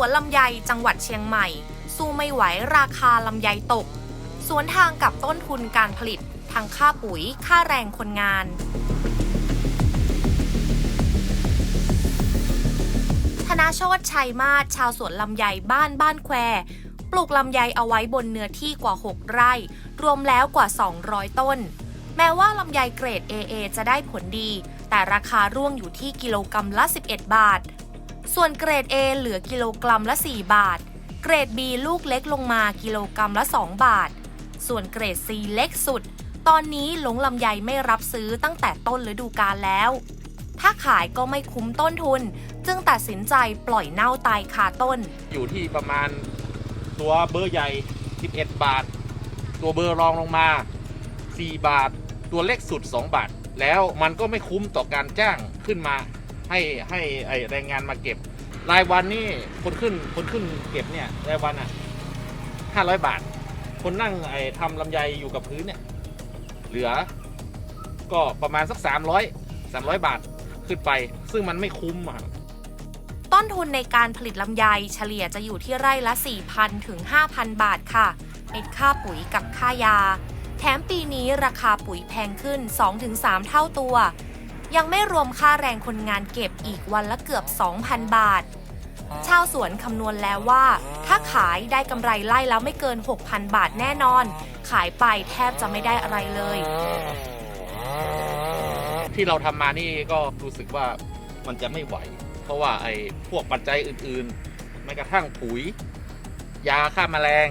วนลำไยจังหวัดเชียงใหม่ สู้ไม่ไหวราคาลำไยตก สวนทางกับต้นทุนการผลิตทั้งค่าปุ๋ยค่าแรงคนงาน ธนาโชตชัยมาศชาวสวนลำไยบ้านบ้านแคว ปลูกลำไยเอาไว้บนเนื้อที่กว่า 6 ไร่ รวมแล้วกว่า 200 ต้น แม้ว่าลำไยเกรด AA จะได้ผลดี แต่ราคาร่วงอยู่ที่กิโลกรัมละ 11 บาท ส่วนเกรด A เหลือกิโลกรัมละ 4 บาท เกรด B ลูกเล็กลงมากิโลกรัมละ 2 บาท ส่วนเกรด C เล็กสุด ตอนนี้หลงลำไยไม่รับซื้อตั้งแต่ต้นฤดูกาลแล้ว ถ้าขายก็ไม่คุ้มต้นทุน จึงตัดสินใจปล่อยเน่าตายคาต้น อยู่ที่ประมาณตัวเบอร์ใหญ่ 11 บาท ตัวเบอร์รองลงมา 4 บาท ตัวเล็กสุด 2 บาท แล้วมันก็ไม่คุ้มต่อการจ้างขึ้นมา ให้ให้ไอแรงงานมาเก็บ รายวันนี่คนขึ้นคนขึ้นเก็บเนี่ยรายวันอะ500บาท คนนั่งไอทำลำไยอยู่กับพื้นเนี่ยเหลือ ก็ประมาณสัก300 300บาทขึ้นไป ซึ่งมันไม่คุ้มอะต้นทุนในการผลิตลำไยเฉลี่ยจะอยู่ที่ไร่ละ 4,000 ถึง 5,000 บาทค่ะเป็นค่าปุ๋ยกับค่ายา แถมปีนี้ราคาปุ๋ยแพงขึ้น 2-3 เท่าตัว ยังไม่รวมค่าแรงคนงานเก็บอีกวันละเกือบ 2,000 บาท ชาวสวนคำนวณแล้วว่า ถ้าขายได้กำไรไล่แล้วไม่เกิน 6,000 บาทแน่นอน ขายไปแทบจะไม่ได้อะไรเลย ที่เราทำมานี่ก็รู้สึกว่ามันจะไม่ไหว เพราะว่าไอ้พวกปัจจัยอื่นๆแม้กระทั่งปุ๋ย ยาฆ่าแมลง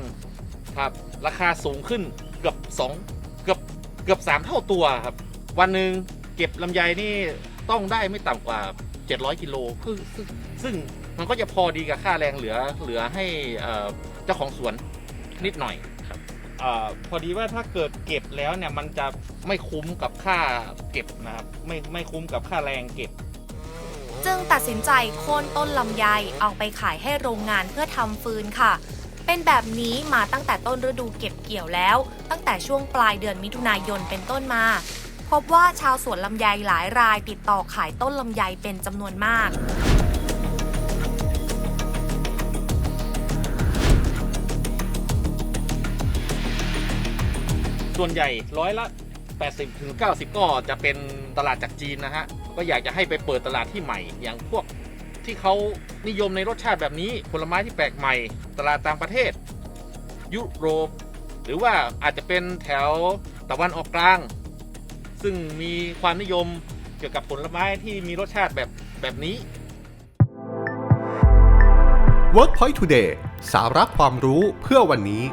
ครับ ราคาสูงขึ้นเกือบสองเกือบเกือบสามเท่าตัวครับ วันหนึ่ง เก็บลำไยนี่ต้องได้ไม่ต่ำกว่า 700กิโลซึ่งซึ่งซึ่งมันก็จะพอดีกับค่าแรงเหลือเหลือให้เอ่อเจ้าของสวนนิดหน่อยครับเออพอดีว่าถ้าเกิดเก็บแล้วเนี่ยมันจะไม่คุ้มกับค่าเก็บนะครับไม่ไม่คุ้มกับค่าแรงเก็บ จึงตัดสินใจโค่นต้นลำไยเอาไปขายให้โรงงานเพื่อทำฟืนค่ะ เป็นแบบนี้มาตั้งแต่ต้นฤดูเก็บเกี่ยวแล้ว ตั้งแต่ช่วงปลายเดือนมิถุนายนเป็นต้นมา พบว่าชาวสวนลำไยหลายรายติดต่อขายต้นลำไยเป็นจำนวนมากส่วนใหญ่ร้อยละ 80ถึง90 ก็จะเป็นตลาดจากจีนนะฮะ ก็อยากจะให้ไปเปิดตลาดที่ใหม่ อย่างพวกที่เขานิยมในรสชาติแบบนี้ ผลไม้ที่แปลกใหม่ ตลาดต่างประเทศ ยุโรป หรือว่าอาจจะเป็นแถวตะวันออกกลาง ซึ่งมีความนิยมเกี่ยวกับผลไม้ที่มีรสชาติแบบแบบนี้ WorkPoint Today สาระความรู้เพื่อวันนี้